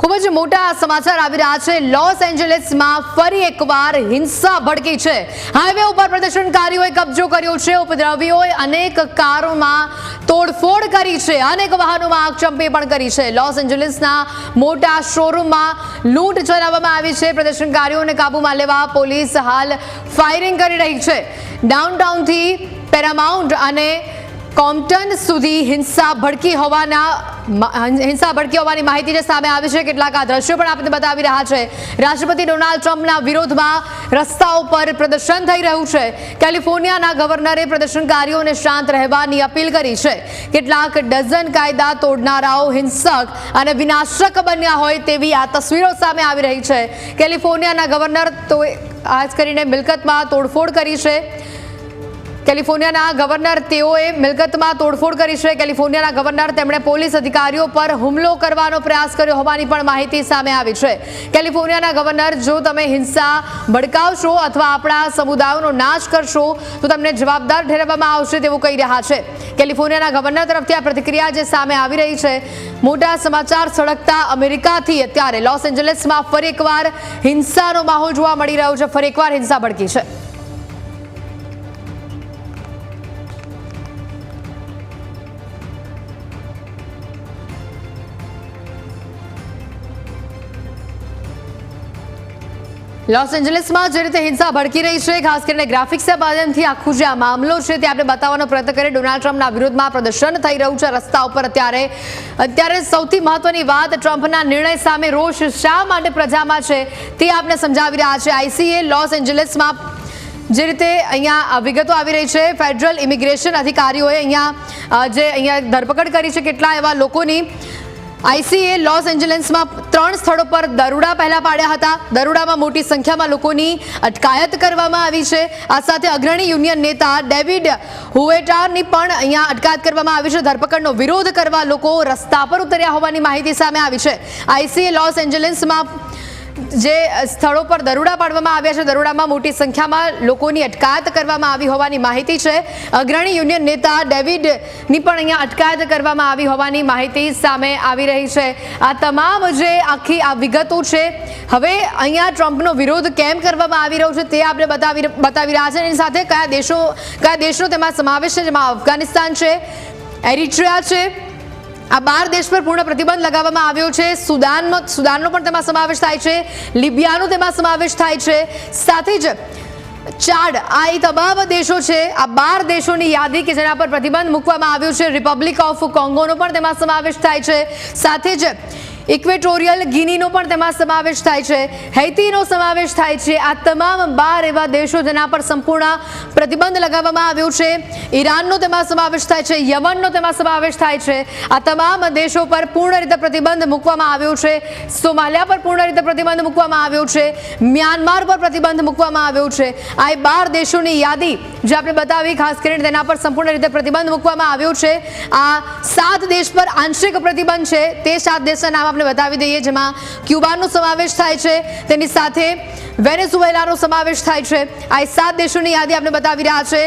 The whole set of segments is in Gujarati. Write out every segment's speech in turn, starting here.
ખૂબ જ મોટા સમાચાર આવી રહ્યા છે. લોસ એન્જલિસમાં ફરી એકવાર હિંસા ભડકી છે. હાઈવે ઉપર પ્રદર્શનકારીઓએ કબજો કર્યો છે. ઉપદ્રવીઓએ અનેક કારોમાં તોડફોડ કરી છે. અનેક વાહનોમાં આગચંપી પણ કરી છે. લોસ એન્જલિસના મોટા શોરૂમમાં લૂંટ ચલાવવામાં આવી છે. પ્રદર્શનકારીઓને કાબૂમાં લેવા પોલીસ હાલ ફાયરિંગ કરી રહી છે. ડાઉનટાઉનથી પેરામાઉન્ટ અને કોમ્પટન સુધી હિંસા ભડકી હોવાના હિંસા ભડકી હોવાની માહિતી જે સામે આવી છે. કેટલાક આ દ્રશ્યો પણ આપણે બતાવી રહ્યા છે. રાષ્ટ્રપતિ ડોનાલ્ડ ટ્રમ્પના વિરોધમાં રસ્તાઓ પર પ્રદર્શન થઈ રહ્યું છે. કેલિફોર્નિયાના ગવર્નરે પ્રદર્શનકારીઓને શાંત રહેવાની અપીલ કરી છે. કેટલાક ડઝન કાયદા તોડનારાઓ હિંસક અને વિનાશક બન્યા હોય તેવી આ તસવીરો સામે આવી રહી છે. કેલિફોર્નિયાના ગવર્નર તો ખાસ કરીને મિલકતમાં તોડફોડ કરી છે. કેલિફોર્નિયાના ગવર્નર તેઓએ મિલકતમાં તોડફોડ કરી છે. કેલિફોર્નિયાના ગવર્નર તેમણે પોલીસ અધિકારીઓ પર હુમલો કરવાનો પ્રયાસ કર્યો હોવાની પણ માહિતી સામે આવી છે. કેલિફોર્નિયાના ગવર્નર, જો તમે હિંસા ભડકાવશો અથવા આપણા સમુદાયોનો નાશ કરશો, તો તમને જવાબદાર ઠેરવવામાં આવશે તેવું કહી રહ્યા છે. કેલિફોર્નિયાના ગવર્નર તરફથી આ પ્રતિક્રિયા જે સામે આવી રહી છે, મોટા સમાચાર સળગતા અમેરિકાથી અત્યારે લોસ એન્જલિસમાં ફરી એકવાર હિંસાનો માહોલ જોવા મળી રહ્યો છે. ફરી એકવાર હિંસા ભડકી છે. લોસ એન્જલિસમાં જે રીતે હિંસા ભડકી રહી છે, ખાસ કરીને ગ્રાફિક્સના માધ્યમથી આખું જે આ મામલો છે તે આપણે બતાવવાનો પ્રયત્ન કરીએ ડોનાલ્ડ ટ્રમ્પના વિરોધમાં પ્રદર્શન થઈ રહ્યું છે રસ્તા ઉપર અત્યારે. અત્યારે સૌથી મહત્વની વાત ટ્રમ્પના નિર્ણય સામે રોષ શા માટે પ્રજામાં છે તે આપણે સમજાવી રહ્યા છે. આઈસીએ લોસ એન્જલિસમાં જે રીતે અહીંયા વિગતો આવી રહી છે, ફેડરલ ઇમિગ્રેશન અધિકારીઓએ અહીંયા જે અહીંયા ધરપકડ કરી છે, કેટલા એવા લોકોની આઈસીએ લોસ એન્જલિસમાં ત્રણ સ્થળો પર દરોડા પહેલા પાડ્યા હતા. દરોડામાં મોટી સંખ્યામાં લોકોની અટકાયત કરવામાં આવી છે. આ સાથે અગ્રણી યુનિયન નેતા ડેવિડ હુએટારની પણ અહીંયા અટકાયત કરવામાં આવી છે. ધરપકડનો વિરોધ કરવા લોકો રસ્તા પર ઉતર્યા હોવાની માહિતી સામે આવી છે. આઈસીએ લોસ એન્જલિસમાં જે સ્થળો પર દરોડા પાડવામાં આવ્યા છે, દરોડામાં મોટી સંખ્યામાં લોકોની અટકાયત કરવામાં આવી હોવાની માહિતી છે. અગ્રણી યુનિયન નેતા ડેવિડની પણ અહીંયા અટકાયત કરવામાં આવી હોવાની માહિતી સામે આવી રહી છે. આ તમામ જે આખી આ વિગતો છે, હવે અહીંયા ટ્રમ્પનો વિરોધ કેમ કરવામાં આવી રહ્યો છે તે આપણે બતાવી બતાવી રહ્યા છે. એની સાથે કયા દેશો, કયા દેશનો તેમાં સમાવેશ છે, જેમાં અફઘાનિસ્તાન છે, એરિટ્રિયા છે આ બાર દેશ પર પૂર્ણ પ્રતિબંધ લગાવવામાં આવ્યો છે. સુદાનમાં સુદાનનો પણ તેમાં સમાવેશ થાય છે. લિબિયાનો તેમાં સમાવેશ થાય છે. સાથે જ ચાડ, આ એ તમામ દેશો છે, આ બાર દેશોની યાદી કે જેના પર પ્રતિબંધ મૂકવામાં આવ્યો છે. રિપબ્લિક ઓફ કોંગોનો પણ તેમાં સમાવેશ થાય છે. સાથે જ ઇક્વેટોરિયલ ગિનીનો પણ તેમાં સમાવેશ થાય છે. હૈતીનો સમાવેશ થાય છે. આ તમામ બાર એવા દેશો જેના પર સંપૂર્ણ પ્રતિબંધ લગાવવામાં આવ્યો છે. ઈરાનનો તેમાં સમાવેશ થાય છે. યમનનો તેમાં સમાવેશ થાય છે. આ તમામ દેશો પર પૂર્ણ રીતે પ્રતિબંધ મૂકવામાં આવ્યો છે. સોમાલિયા પર પૂર્ણ રીતે પ્રતિબંધ મૂકવામાં આવ્યો છે. મ્યાનમાર પર પ્રતિબંધ મૂકવામાં આવ્યો છે. આ એ બાર દેશોની યાદી જે આપણે બતાવી, ખાસ કરીને તેના પર સંપૂર્ણ રીતે પ્રતિબંધ મૂકવામાં આવ્યો છે. આ સાત દેશ પર આંશિક પ્રતિબંધ છે. તે સાત દેશના નામ આપણે બતાવી દઈએ જેમાં ક્યુબાનો સમાવેશ થાય છે. તેની સાથે વેનેઝુએલાનો સમાવેશ થાય છે. આ સાત દેશોની યાદી આપણે બતાવી રહ્યા છે.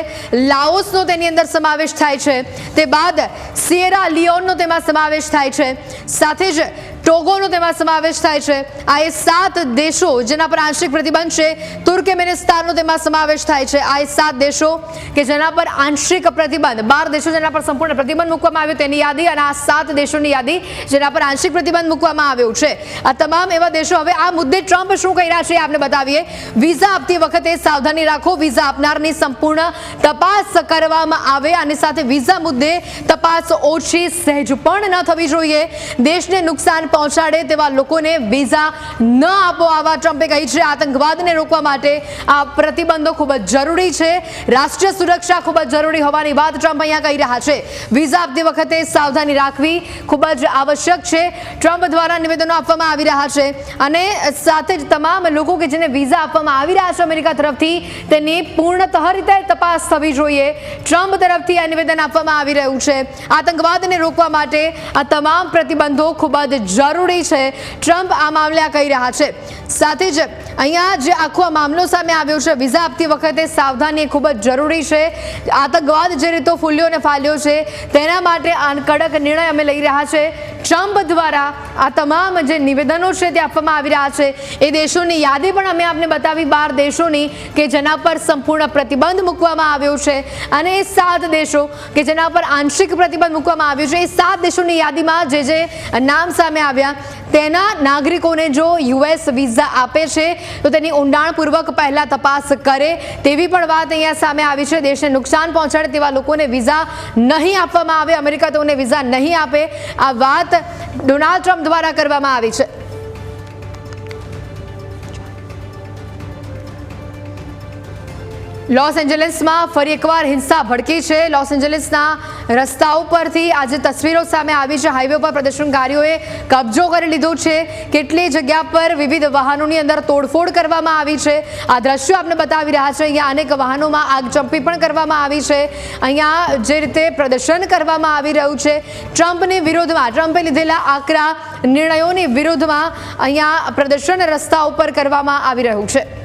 લાઓસનો તેની અંદર સમાવેશ થાય છે. તે બાદ સિયેરા લિયોનનો તેમાં સમાવેશ થાય છે. સાથે જ ટોગોનો તેમાં સમાવેશ થાય છે. આ એ સાત દેશો જેના પર આંશિક પ્રતિબંધ છે. તુર્કમેનિસ્તાનનો તેમાં સમાવેશ થાય છે. આ એ સાત દેશો કે જેના પર આંશિક પ્રતિબંધ, બાર દેશો જેના પર સંપૂર્ણ પ્રતિબંધ મૂકવામાં આવ્યો તેની યાદી અને આ સાત દેશોની યાદી જેના પર આંશિક પ્રતિબંધ મૂકવામાં આવ્યો છે. આ તમામ એવા દેશો, હવે આ મુદ્દે ટ્રમ્પ શું કહી રહ્યા છે આપણે બતાવીએ. વિઝા આપતી વખતે સાવધાની રાખો. વિઝા આપનારની સંપૂર્ણ તપાસ કરવામાં આવે. અને સાથે વિઝા મુદ્દે તપાસ ઓછી સહેજ પણ ન થવી જોઈએ. દેશને નુકસાન પહોંચાડે તેવા લોકોને વિઝા ન આપો. આવા ટ્રમ્પે કહી છે, આતંકવાદને રોકવા માટે આ પ્રતિબંધો ખૂબ જ જરૂરી છે. રાષ્ટ્રીય સુરક્ષા ખૂબ જ જરૂરી હોવાની વાત ટ્રમ્પ અહીંયા કહી રહ્યા છે. વિઝા આપતી વખતે સાવધાની રાખવી ખૂબ જ આવશ્યક છે. ટ્રમ્પ દ્વારા નિવેદનો આપવામાં આવી રહ્યા છે. અને સાથે જ તમામ લોકો કે જેને વિઝા આપવામાં આવી રહ્યા છે અમેરિકા તરફથી, તેની પૂર્ણતઃ રીતે તપાસ થવી જોઈએ. ટ્રમ્પ તરફથી આ નિવેદન આપવામાં આવી રહ્યું છે. આતંકવાદને રોકવા માટે આ તમામ પ્રતિબંધો ખૂબ જ જરૂરી છે. ટ્રમ્પ આ મામલે આ કહી રહ્યા છે. સાથે જ અહીંયા જે આખો આ મામલો સામે આવ્યો છે, વિઝા આપતી વખતે સાવધાની ખૂબ જ જરૂરી છે. આતંકવાદ જે રીતો ફૂલ્યો અને ફાલ્યો છે, તેના માટે આ કડક નિર્ણય અમે લઈ રહ્યા છે. ટ્રમ્પ દ્વારા આ તમામ જે નિવેદનો છે તે આપવામાં આવી રહ્યા છે. એ દેશોની યાદી પણ અમે આપને બતાવી. બાર દેશોની કે જેના પર સંપૂર્ણ પ્રતિબંધ મૂકવામાં આવ્યો છે અને એ સાત દેશો કે જેના પર આંશિક પ્રતિબંધ મૂકવામાં આવ્યો છે. એ સાત દેશોની યાદીમાં જે જે નામ સામે આવ્યા તેના નાગરિકોને જો યુએસ વિઝા આપે છે, તો તેની ઊંડાણપૂર્વક પહેલાં તપાસ કરે. તેવી પણ વાત અહીંયા સામે આવી છે. દેશને નુકસાન પહોંચાડે તેવા લોકોને વિઝા નહીં આપવામાં આવે. અમેરિકા તેઓને વિઝા નહીં આપે. આ વાત ડોનાલ્ડ ટ્રમ્પ દ્વારા કરવામાં આવી છે. લોસ એન્જલિસમાં ફરી એકવાર હિંસા ભડકી છે. લોસ એન્જલિસના રસ્તાઓ પરથી આજે તસવીરો સામે આવી છે. હાઈવે પર પ્રદર્શનકારીઓએ કબજો કરી લીધો છે. કેટલી જગ્યા પર વિવિધ વાહનોની અંદર તોડફોડ કરવામાં આવી છે. આ દ્રશ્યો આપણે બતાવી રહ્યા છે. અહીંયા અનેક વાહનોમાં આગચંપી પણ કરવામાં આવી છે. અહીંયા જે રીતે પ્રદર્શન કરવામાં આવી રહ્યું છે, ટ્રમ્પની વિરોધમાં ટ્રમ્પે લીધેલા આકરા નિર્ણયોની વિરોધમાં અહીંયા પ્રદર્શન રસ્તા ઉપર કરવામાં આવી રહ્યું છે.